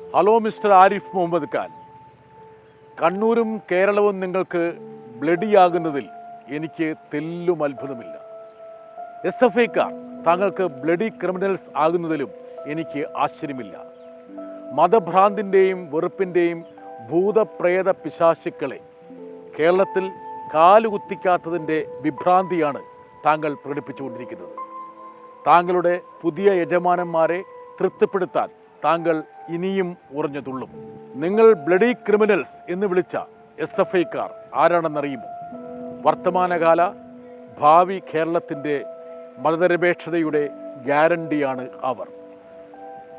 Hello mister Arif Muhammad Khan. കണ്ണൂരും കേരളവും നിങ്ങൾക്ക് ബ്ലഡിയാകുന്നതിൽ എനിക്ക് തെല്ലും അത്ഭുതമില്ല എസ് എഫ് ഐക്കാർ താങ്കൾക്ക് ബ്ലഡി ക്രിമിനൽസ് ആകുന്നതിലും എനിക്ക് ആശ്ചര്യമില്ല. മതഭ്രാന്തിന്റെയും വെറുപ്പിന്റെയും ഭൂതപ്രേത പിശാശുക്കളെ കേരളത്തിൽ കാലുകുത്തിക്കാത്തതിന്റെ വിഭ്രാന്തിയാണ് താങ്കൾ പ്രകടിപ്പിച്ചുകൊണ്ടിരിക്കുന്നത്. താങ്കളുടെ പുതിയ യജമാനന്മാരെ തൃപ്തിപ്പെടുത്താൻ താങ്കൾ ഇനിയും ഉറഞ്ഞു തുള്ളും. നിങ്ങൾ ബ്ലഡി ക്രിമിനൽസ് എന്ന് വിളിച്ച എസ് എഫ് ഐക്കാർ ആരാണെന്നറിയുമോ? വർത്തമാനകാല ഭാവി കേരളത്തിന്റെ മതനിരപേക്ഷതയുടെ ഗ്യാരണ്ടിയാണ് അവർ.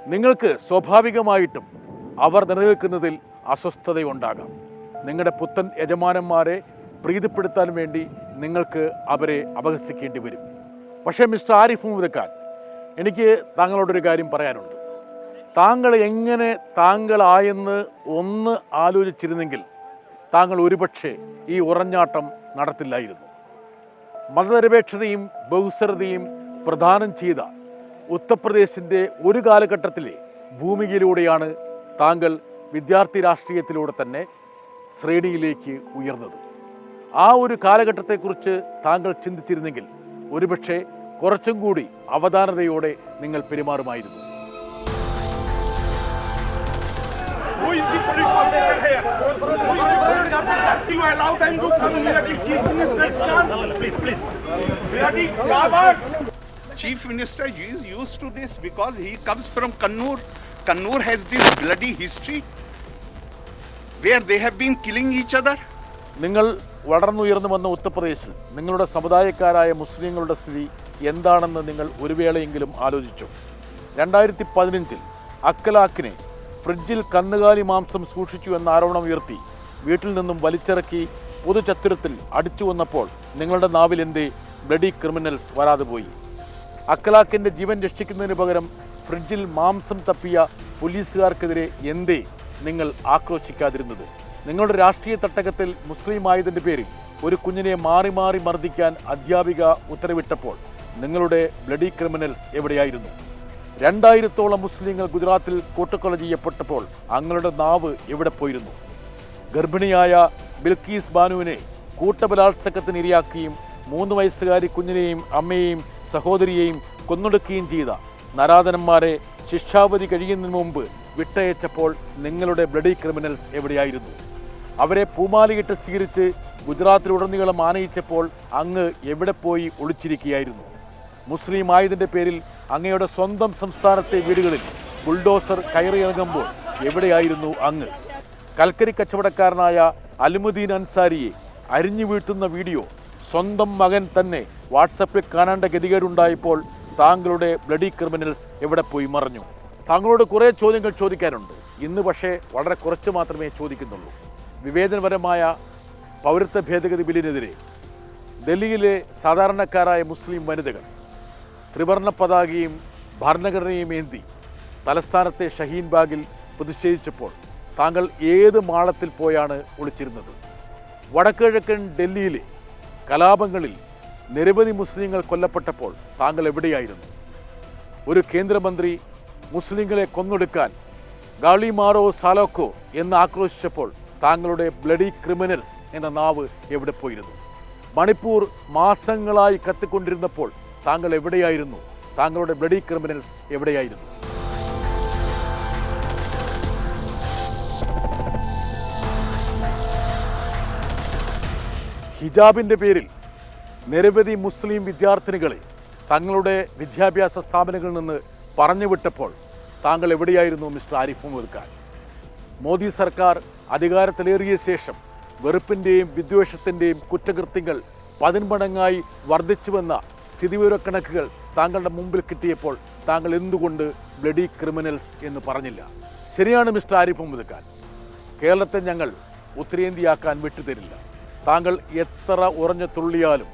നിങ്ങൾക്ക് സ്വാഭാവികമായിട്ടും അവർ നിലനിൽക്കുന്നതിൽ അസ്വസ്ഥതയുണ്ടാകാം. നിങ്ങളുടെ പുത്തൻ യജമാനന്മാരെ പ്രീതിപ്പെടുത്താൻ വേണ്ടി നിങ്ങൾക്ക് അവരെ അപഹസിക്കേണ്ടി വരും. പക്ഷേ മിസ്റ്റർ ആരിഫ് മുഹമ്മദ് ഖാൻ എനിക്ക് താങ്കളോടൊരു കാര്യം പറയാനുണ്ട്. താങ്കൾ എങ്ങനെ താങ്കളായെന്ന് ഒന്ന് ആലോചിച്ചിരുന്നെങ്കിൽ താങ്കൾ ഒരുപക്ഷെ ഈ ഉറഞ്ഞാട്ടം നടത്തില്ലായിരുന്നു. മതനിരപേക്ഷതയും ബഹുസ്വരതയും പ്രദാനം ചെയ്ത ഉത്തർപ്രദേശിന്റെ ഒരു കാലഘട്ടത്തിലെ ഭൂമികയിലൂടെയാണ് താങ്കൾ വിദ്യാർത്ഥി രാഷ്ട്രീയത്തിലൂടെ തന്നെ ശ്രേണിയിലേക്ക് ഉയർന്നത്. ആ ഒരു കാലഘട്ടത്തെക്കുറിച്ച് താങ്കൾ ചിന്തിച്ചിരുന്നെങ്കിൽ ഒരുപക്ഷെ കുറച്ചും കൂടി അവധാനതയോടെ നിങ്ങൾ പെരുമാറുമായിരുന്നു. You allow them to come here, the chief minister. Please, please. Bloody! Chief Minister is used to this because he comes from Kannur. Kannur has this bloody history where they have been killing each other. നിങ്ങൾ വളർന്നുയർന്നു വന്ന ഉത്തർപ്രദേശിൽ നിങ്ങളുടെ സമുദായക്കാരായ മുസ്ലിങ്ങളുടെ സ്ഥിതി എന്താണെന്ന് നിങ്ങൾ ഒരു വേളയെങ്കിലും ആലോചിച്ചു രണ്ടായിരത്തി പതിനഞ്ചിൽ അക്കലാക്കിനെ ഫ്രിഡ്ജിൽ കന്നുകാലി മാംസം സൂക്ഷിച്ചു എന്ന ആരോപണം ഉയർത്തി. വീട്ടിൽ നിന്നും വലിച്ചിറക്കി പൊതുചത്തുരത്തിൽ അടിച്ചു വന്നപ്പോൾ നിങ്ങളുടെ നാവിൽ എന്തേ ബ്ലഡി ക്രിമിനൽസ് വരാതെ പോയി. അക്കലാക്കിന്റെ ജീവൻ രക്ഷിക്കുന്നതിന് പകരം ഫ്രിഡ്ജിൽ മാംസം തപ്പിയ പോലീസുകാർക്കെതിരെ എന്തേ നിങ്ങൾ ആക്രോശിക്കാതിരുന്നത്? നിങ്ങളുടെ രാഷ്ട്രീയ തട്ടകത്തിൽ മുസ്ലിം ആയതിന്റെ പേരിൽ ഒരു കുഞ്ഞിനെ മാറി മാറി മർദ്ദിക്കാൻ അധ്യാപിക ഉത്തരവിട്ടപ്പോൾ നിങ്ങളുടെ ബ്ലഡി ക്രിമിനൽസ് എവിടെയായിരുന്നു? രണ്ടായിരത്തോളം മുസ്ലിങ്ങൾ ഗുജറാത്തിൽ കൂട്ടക്കൊല ചെയ്യപ്പെട്ടപ്പോൾ അങ്ങളുടെ നാവ് എവിടെ പോയിരുന്നു? ഗർഭിണിയായ ബിൽക്കീസ് ബാനുവിനെ കൂട്ടബലാത്സംഗത്തിന് ഇരയാക്കുകയും മൂന്ന് വയസ്സുകാരി കുഞ്ഞിനെയും അമ്മയെയും സഹോദരിയെയും കൊന്നൊടുക്കുകയും ചെയ്ത നരാധനന്മാരെ ശിക്ഷാവധി കഴിയുന്നതിന് മുമ്പ് വിട്ടയച്ചപ്പോൾ നിങ്ങളുടെ ബ്ലഡി ക്രിമിനൽസ് എവിടെയായിരുന്നു? അവരെ പൂമാലയിട്ട് സ്വീകരിച്ച് ഗുജറാത്തിലുടനീളം ആനയിച്ചപ്പോൾ അങ്ങ് എവിടെ പോയി ഒളിച്ചിരിക്കുകയായിരുന്നു? മുസ്ലിം ആയതിന്റെ പേരിൽ അങ്ങയുടെ സ്വന്തം സംസ്ഥാനത്തെ വീടുകളിൽ ബുൾഡോസർ കയറിയിറങ്ങുമ്പോൾ എവിടെയായിരുന്നു അങ്ങ്? കൽക്കരി കച്ചവടക്കാരനായ അലിമുദ്ദീൻ അൻസാരിയെ അരിഞ്ഞു വീഴ്ത്തുന്ന വീഡിയോ സ്വന്തം മകൻ തന്നെ വാട്സപ്പിൽ കാണേണ്ട ഗതികേടുണ്ടായപ്പോൾ താങ്കളുടെ ബ്ലഡി ക്രിമിനൽസ് എവിടെ പോയി മറഞ്ഞു? താങ്കളോട് കുറേ ചോദ്യങ്ങൾ ചോദിക്കാനുണ്ട്. ഇന്ന് പക്ഷേ വളരെ കുറച്ച് മാത്രമേ ചോദിക്കുന്നുള്ളൂ. വിവേചനപരമായ പൗരത്വ ഭേദഗതി ബില്ലിനെതിരെ ഡൽഹിയിലെ സാധാരണക്കാരായ മുസ്ലിം വനിതകൾ ത്രിവർണ പതാകയും ഭരണഘടനയും ഏന്തി തലസ്ഥാനത്തെ ഷഹീൻ ബാഗിൽ പ്രതിഷേധിച്ചപ്പോൾ താങ്കൾ ഏത് മാളത്തിൽ പോയാണ് ഒളിച്ചിരുന്നത്? വടക്കുകിഴക്കൻ ഡൽഹിയിലെ കലാപങ്ങളിൽ നിരവധി മുസ്ലിങ്ങൾ കൊല്ലപ്പെട്ടപ്പോൾ താങ്കൾ എവിടെയായിരുന്നു? ഒരു കേന്ദ്രമന്ത്രി മുസ്ലിങ്ങളെ കൊന്നൊടുക്കാൻ ഗാളിമാറോ സാലോക്കോ എന്ന് ആക്രോശിച്ചപ്പോൾ താങ്കളുടെ ബ്ലഡി ക്രിമിനൽസ് എന്ന നാവ് എവിടെ പോയിരുന്നു? മണിപ്പൂർ മാസങ്ങളായി കത്തിക്കൊണ്ടിരുന്നപ്പോൾ താങ്കൾ എവിടെയായിരുന്നു? താങ്കളുടെ ബ്ലഡി ക്രിമിനൽസ് എവിടെയായിരുന്നു? ഹിജാബിന്റെ പേരിൽ നിരവധി മുസ്ലിം വിദ്യാർത്ഥിനികളെ തങ്ങളുടെ വിദ്യാഭ്യാസ സ്ഥാപനങ്ങളിൽ നിന്ന് പറഞ്ഞുവിട്ടപ്പോൾ താങ്കൾ എവിടെയായിരുന്നു മിസ്റ്റർ ആരിഫ് മുഹമ്മദ് ഖാൻ? മോദി സർക്കാർ അധികാരത്തിലേറിയ ശേഷം വെറുപ്പിന്റെയും വിദ്വേഷത്തിന്റെയും കുറ്റകൃത്യങ്ങൾ പതിന്മടങ്ങായി വർദ്ധിച്ചുവെന്ന സ്ഥിതിവിവരക്കണക്കുകൾ താങ്കളുടെ മുമ്പിൽ കിട്ടിയപ്പോൾ താങ്കൾ എന്തുകൊണ്ട് ബ്ലഡി ക്രിമിനൽസ് എന്ന് പറഞ്ഞില്ല? ശരിയാണ് മിസ്റ്റർ ആരിഫ് ഖാൻ. കേരളത്തെ ഞങ്ങൾ ഉത്തരേന്ത്യയാക്കാൻ വിട്ടുതരില്ല. താങ്കൾ എത്ര ഉറഞ്ഞു തുള്ളിയാലും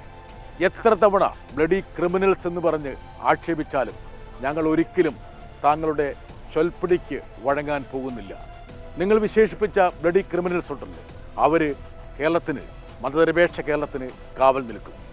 എത്ര തവണ ബ്ലഡി ക്രിമിനൽസ് എന്ന് പറഞ്ഞ് ആക്ഷേപിച്ചാലും ഞങ്ങൾ ഒരിക്കലും താങ്കളുടെ ചൊൽപ്പിടിക്ക് വഴങ്ങാൻ പോകുന്നില്ല. നിങ്ങൾ വിശേഷിപ്പിച്ച ബ്ലഡി ക്രിമിനൽസ് ഉണ്ടല്ലോ അവർ കേരളത്തിന് മതനിരപേക്ഷ കേരളത്തിന് കാവൽ നിൽക്കും.